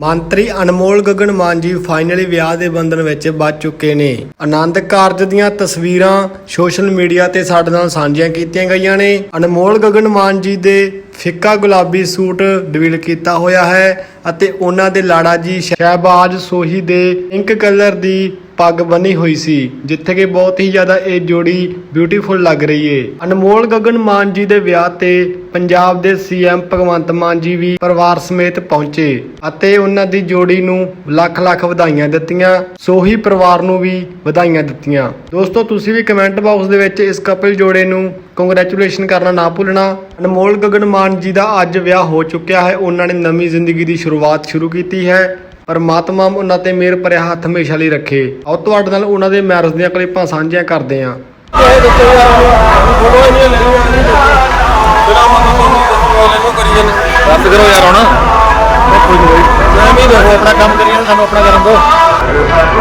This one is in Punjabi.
ਮੰਤਰੀ ਅਨਮੋਲ ਗਗਨ ਮਾਨ ਜੀ ਫਾਈਨਲੀ ਵਿਆਹ ਦੇ ਬੰਧਨ ਵਿੱਚ ਬੱਝ ਚੁੱਕੇ ਨੇ। ਆਨੰਦ ਕਾਰਜ ਦੀਆਂ ਤਸਵੀਰਾਂ ਸੋਸ਼ਲ ਮੀਡੀਆ ਤੇ ਸਾਡੇ ਨਾਲ ਸਾਂਝੀਆਂ ਕੀਤੀਆਂ ਗਈਆਂ ਨੇ। ਅਨਮੋਲ ਗਗਨ ਮਾਨ ਜੀ ਦੇ ਫਿੱਕਾ ਗੁਲਾਬੀ ਸੂਟ ਡਿਵੀਲ ਕੀਤਾ ਹੋਇਆ ਹੈ ਅਤੇ ਉਹਨਾਂ ਦੇ ਲਾੜਾ ਜੀ ਸ਼ਹਿਬਾਜ਼ ਸੋਹੀ ਦੇ ਪਿੰਕ ਕਲਰ ਦੀ ਪੱਗ ਬੰਨੀ ਹੋਈ ਸੀ, ਜਿੱਥੇ ਕਿ ਬਹੁਤ ਹੀ ਜ਼ਿਆਦਾ ਇਹ ਜੋੜੀ ਬਿਊਟੀਫੁਲ ਲੱਗ ਰਹੀ ਏ। ਅਨਮੋਲ ਗਗਨ ਮਾਨ ਜੀ ਦੇ ਵਿਆਹ ਤੇ ਪੰਜਾਬ ਦੇ ਸੀਐਮ ਭਗਵੰਤ ਮਾਨ ਜੀ ਵੀ ਪਰਿਵਾਰ ਸਮੇਤ ਪਹੁੰਚੇ ਅਤੇ ਉਹਨਾਂ ਦੀ ਜੋੜੀ ਨੂੰ ਲੱਖ ਲੱਖ ਵਧਾਈਆਂ ਦਿੱਤੀਆਂ, ਸੋਹੀ ਪਰਿਵਾਰ ਨੂੰ ਵੀ ਵਧਾਈਆਂ ਦਿੱਤੀਆਂ। ਦੋਸਤੋ, ਤੁਸੀਂ ਵੀ ਕਮੈਂਟ ਬਾਕਸ ਦੇ ਵਿੱਚ ਇਸ ਕਪਲ ਜੋੜੇ ਨੂੰ ਕੰਗ੍ਰੈਚੁਲੇਸ਼ਨ ਕਰਨਾ ਨਾ ਭੁੱਲਣਾ। ਅਨਮੋਲ ਗਗਨ ਮਾਨ ਜੀ ਦਾ ਅੱਜ ਵਿਆਹ ਹੋ ਚੁੱਕਿਆ ਹੈ। ਉਹਨਾਂ ਨੇ ਨਵੀਂ ਜ਼ਿੰਦਗੀ ਦੀ ਸ਼ੁਰੂਆਤ ਸ਼ੁਰੂ ਕੀਤੀ ਹੈ। ਪਰਮਾਤਮਾ ਉਹਨਾਂ ਤੇ ਮਿਹਰ ਭਰਿਆ ਹੱਥ ਹਮੇਸ਼ਾ ਲਈ ਰੱਖੇ। ਆਓ ਤੁਹਾਡੇ ਨਾਲ ਉਹਨਾਂ ਦੇ ਮੈਰਿਜ ਦੀਆਂ ਕਲਿੱਪਾਂ ਸਾਂਝੀਆਂ ਕਰਦੇ ਹਾਂ। ਬਸ ਕਰੋ ਯਾਰ ਹੁਣ। ਮੈਂ ਵੀ ਦੇਖੋ ਆਪਣਾ ਕੰਮ ਕਰੀਏ, ਸਾਨੂੰ ਆਪਣਾ ਕਰਨ ਦੋ